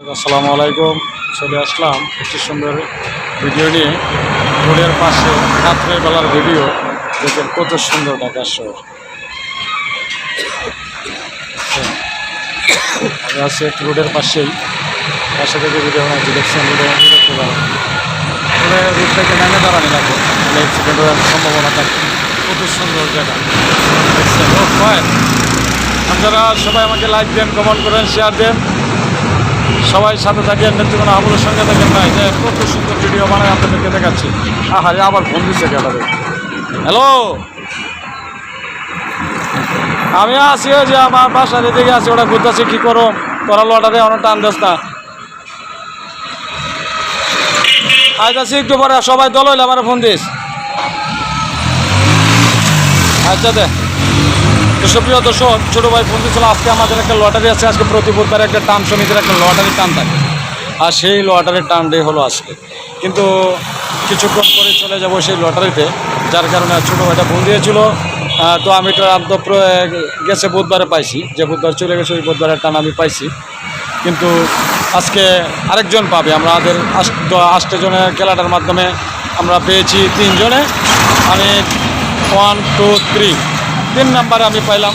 আসসালামু আলাইকুম, চলে আসলাম একটি সুন্দর ভিডিও নিয়ে। রোডের পাশে রাত্রের বেলার ভিডিও, দেখেন কত সুন্দর ঢাকা শহর। আমি আছি একটু রোডের পাশেই। পাশে থেকে ভিডিও বানাচ্ছি, দেখছেন? রোডে দেখতে থেকে নামে দাঁড়ানি লাগে অ্যাক্সিডেন্ট হওয়ার সম্ভাবনা থাকে। কত সুন্দর জায়গা। আপনারা সবাই আমাকে লাইক দেন কমেন্ট করেন শেয়ার দেন। সবাই সাথে থাকেন নেত্রকোনা আমলের সঙ্গে থাকেন। ভাই, যে কত সুন্দর ভিডিও বানায় আপনাদেরকে দেখাচ্ছি। আহারে, আবার ফোন দিচ্ছে গেলারে হ্যালো আমি আছি যে আমার বাসার এদিকে আছি ওটা ঘুরতেছি, কী করো তোরা লটারে অনেক টান দেস না। আইতাছি একটু পরে সবাই দল হইলে আমার ফোন দিস। আচ্ছা দে। তো সুপ্রিয় দর্শক, ছোটো ভাই বন্ধু ছিল আজকে আমাদের একটা লটারি আছে, আজকে প্রতি বুধবার একটা টান সমিতির একটা লটারি টান থাকে। আর সেই লটারির টান ডে হলো আজকে। কিন্তু কিছুক্ষণ পরে চলে যাব সেই লটারিতে, যার কারণে ছোটো ভাইটা ফোন দিয়েছিল। তো আমি তো গেছে বুধবারে পাইছি। যে বুধবার চলে গেছে, ওই বুধবারের টান আমি পাইছি। কিন্তু আজকে আরেকজন পাবে। আমরা আমাদের আষ্ট জনের খেলাটার মাধ্যমে আমরা পেয়েছি তিনজনে। আমি ওয়ান টু থ্রি তিন নাম্বারে আমি পাইলাম।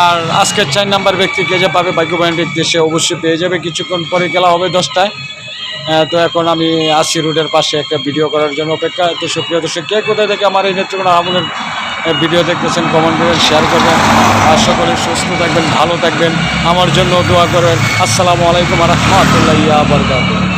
আর আজকের চার নাম্বার ব্যক্তিকে যে পাবে ভাগ্যবান ব্যক্তি সে অবশ্যই পেয়ে যাবে, কিছুক্ষণ পরে খেলা হবে দশটায়। তো এখন আমি আসি রোডের পাশে একটা ভিডিও করার জন্য অপেক্ষা। তো সুপ্রিয় দর্শক, কে কোথায় থেকে আমার এই নেত্রকোনা আমলের ভিডিও দেখতেছেন কমেন্ট করবেন শেয়ার করবেন। আর সকলে সুস্থ থাকবেন, ভালো থাকবেন। আমার জন্য দোয়া করবেন। আসসালামু আলাইকুম রহমতুল্লাহ বরকাত